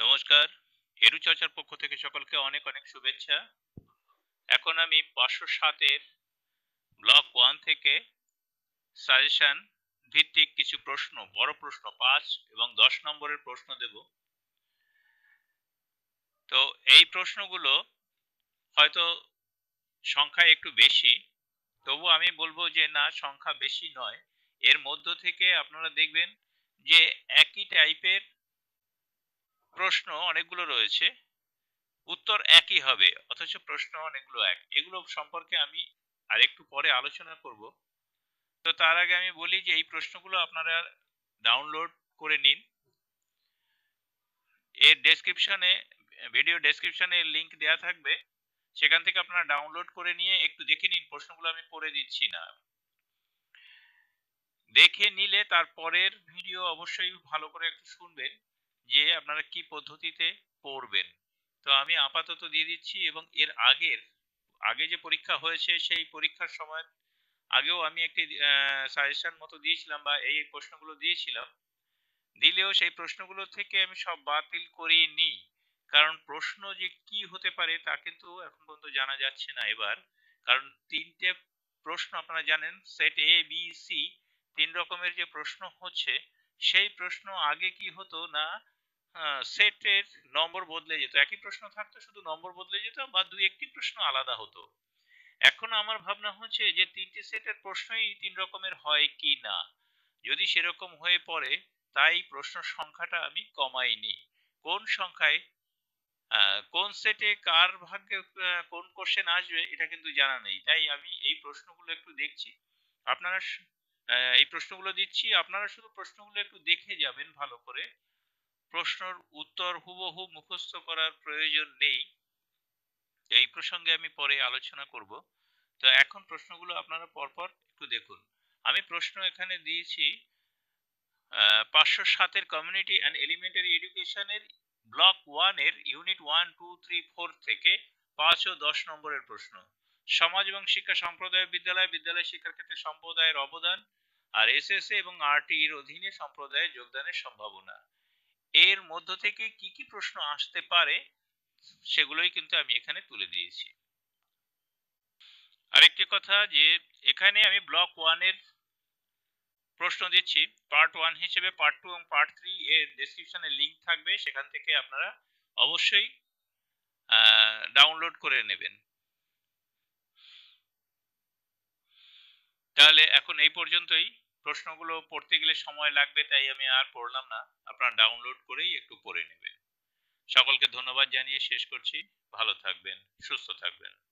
নমস্কার। এরু চর্চার পক্ষ থেকে সকলকে অনেক অনেক শুভেচ্ছা। এখন আমি পাঁচশো সাতের ব্লক ওয়ান থেকে সাজেশন ভিত্তিক কিছু প্রশ্ন, বড় প্রশ্ন, পাঁচ এবং দশ নম্বরের প্রশ্ন দেব। তো এই প্রশ্নগুলো হয়তো সংখ্যা একটু বেশি, তবু আমি বলব যে না, সংখ্যা বেশি নয়। এর মধ্য থেকে আপনারা দেখবেন যে একই টাইপের প্রশ্ন অনেকগুলো রয়েছে। উত্তর একই হবে, অথচ প্রশ্ন অনেকগুলো এক। এগুলো সম্পর্কে আমি আরেকটু পরে আলোচনা করব। তো তার আগে আমি বলি যে, এই প্রশ্নগুলো আপনারা ডাউনলোড করে নিন। এর ডেসক্রিপশনে ভিডিও ডেসক্রিপশনে লিংক দেওয়া থাকবে। সেখান থেকে আপনারা ডাউনলোড করে নিয়ে একটু দেখে নিন, প্রশ্নগুলো আমি পড়ে দিচ্ছি না। দেখে নিলে তারপরের ভিডিও অবশ্যই ভালো করে একটু শুনবেন। যে আপনারা কি পদ্ধতিতে পড়বেন। তো আমি আপাতত দিয়ে দিচ্ছি এবং এর আগের, আগে যে পরীক্ষা হয়েছে সেই পরীক্ষার সময় আগেও আমি একটি সাজেশন মতো দিয়েছিলাম বা এই প্রশ্নগুলো দিয়েছিলাম। দিলেও সেই প্রশ্নগুলো থেকে আমি সব বাতিল করিনি। কারণ প্রশ্ন যে কি হতে পারে তা কিন্তু এখন পর্যন্ত জানা যাচ্ছে না এবার। কারণ তিনটে প্রশ্ন আপনারা জানেন, সেট এ বি সি তিন রকমের যে প্রশ্ন হচ্ছে, সেই প্রশ্ন আগে কি হতো না সেটের নম্বর বদলে যেত। একই প্রশ্ন থাকতো, শুধু নম্বর বদলে যেত বা দুই একটি প্রশ্ন আলাদা হতো। এখন আমার ভাবনা হচ্ছে যে তিনটি সেটের প্রশ্নই তিন রকমের হয় কি না। যদি সেরকম হয়ে পড়ে, তাই প্রশ্ন সংখ্যাটা আমি কমাইনি কোন সংখ্যায় কোন সেটে কার ভাগ্যে কোন কোশ্চেন আসবে, এটা কিন্তু জানা নেই। তাই আমি এই প্রশ্নগুলো একটু দেখছি। আপনারা এই প্রশ্নগুলো দিচ্ছি। আপনারা শুধু প্রশ্নগুলো একটু দেখে যাবেন ভালো করে। প্রশ্নর উত্তর হুবহু মুখস্থ করার প্রয়োজন নেই। এই প্রসঙ্গে আমি পরে আলোচনা করব। তো এখন প্রশ্নগুলো আপনারা পরপর একটু দেখুন। আমি প্রশ্ন এখানে দিয়েছি পাঁচশো সাতের কমিউনিটি অ্যান্ড এলিমেন্টারি এডুকেশনের ব্লক ওয়ানের unit one two three four থেকে পাঁচ ও দশ নম্বরের প্রশ্ন। সমাজ এবং শিক্ষা সম্প্রদায় বিদ্যালয় বিদ্যালয় শিক্ষার ক্ষেত্রে সম্প্রদায়ের অবদান আর এসএসএ এবং আরটির অধীনে সম্প্রদায়ের যোগদানের সম্ভাবনা। এর মধ্য থেকে কি কি প্রশ্ন আসতে পারে, সেগুলোই কিন্তু আমি এখানে তুলে দিয়েছি। আরেকটি কথা যে, এখানে আমি ব্লক ওয়ানের প্রশ্ন দিচ্ছি। পার্ট ওয়ান হিসেবে পার্ট টু এবং পার্ট থ্রি এর ডেসক্রিপশনে লিঙ্ক থাকবে, সেখান থেকে আপনারা অবশ্যই ডাউনলোড করে নেবেন। তাহলে এখন এই পর্যন্তই। প্রশ্নগুলো পড়তে গেলে সময় লাগবে, তাই আমি আর পড়লাম না। আপনারা ডাউনলোড করেই একটু পড়ে নেবেন। সকলকে ধন্যবাদ জানিয়ে শেষ করছি। ভালো থাকবেন, সুস্থ থাকবেন।